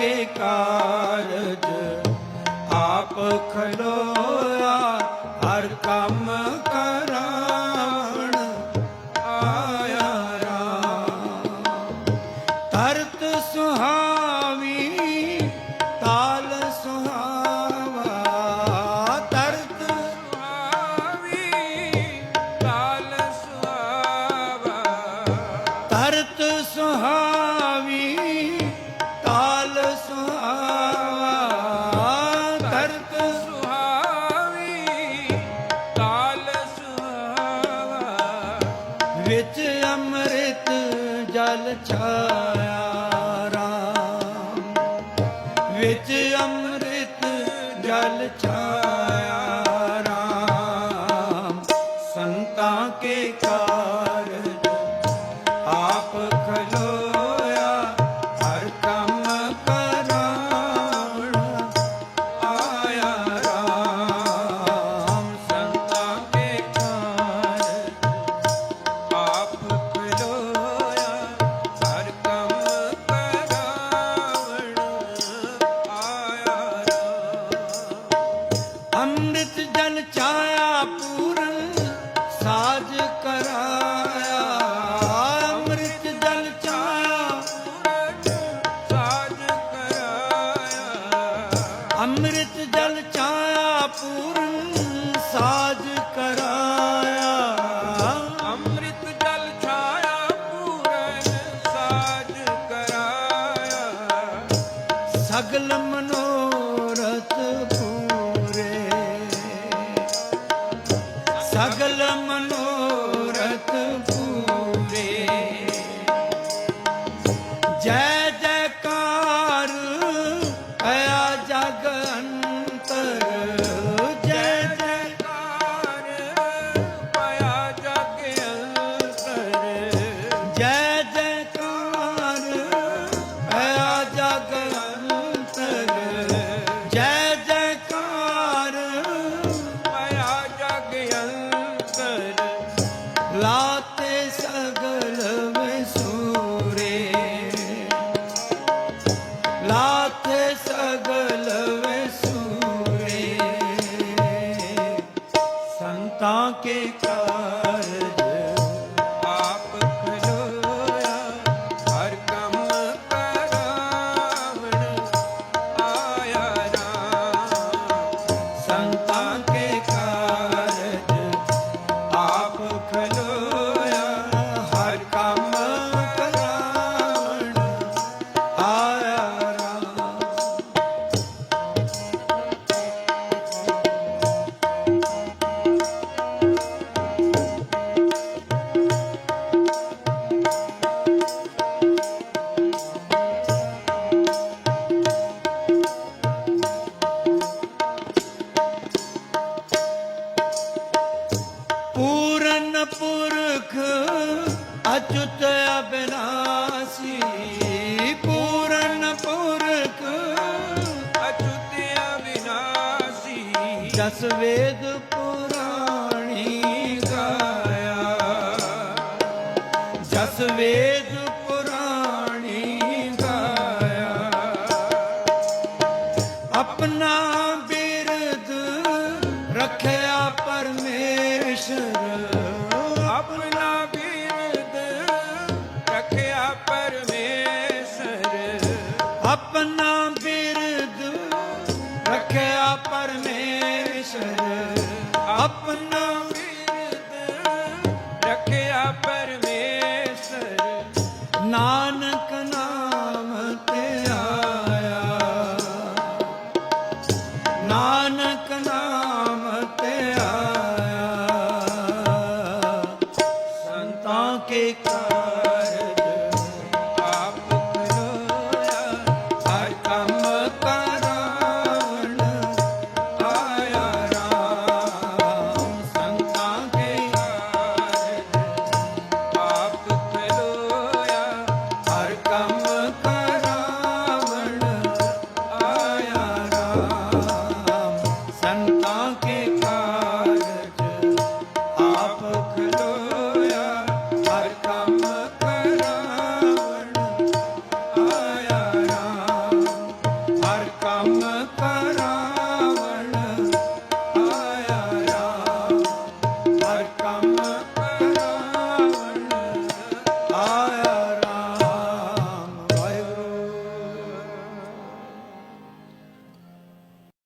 ਸੰਤਾਂ ਕਾਰਜ ਆਪ ਖਲੋਇਆ ਹਰ ਕੰਮ ਕਰਾਵਣ ਆਇਆ ਰਾਮ। ਤਰਤ ਸੁਹਾਵੀ ਛਾਇਆ ਰਾਮ। ਵਿੱਚ ਅੰਮ੍ਰਿਤ ਜਲ ਛਾਇਆ ਰਾਮ। ਸੰਤਾਂ ਕੇ ਕਾਰਜ ਆਪ ਖਲੋਇਆ Lord, ਜਸ ਵੇਦ ਪੁਰਾਣੀ ਗਾਇਆ। ਜਸ ਵੇਦ ਪੁਰਾਣੀ ਗਾਇਆ। ਆਪਣਾ ਬਿਰਦ ਰੱਖਿਆ ਪਰਮੇਸ਼ਰ। ਆਪਣਾ ਪਰਮੇਸ਼ਰ ਆਪਣਾ ਬਿਰਦ ਰੱਖਿਆ ਪਰਮੇਸ਼ਰ। ਨਾਨਕ ਨਾਮ ਤੇ ਆਇਆ। ਨਾਨਕ ਨਾਮ ਤੇ ਆਇਆ। ਸੰਤਾਂ ਕੇ ਕਾਰਜ ਨਾਮ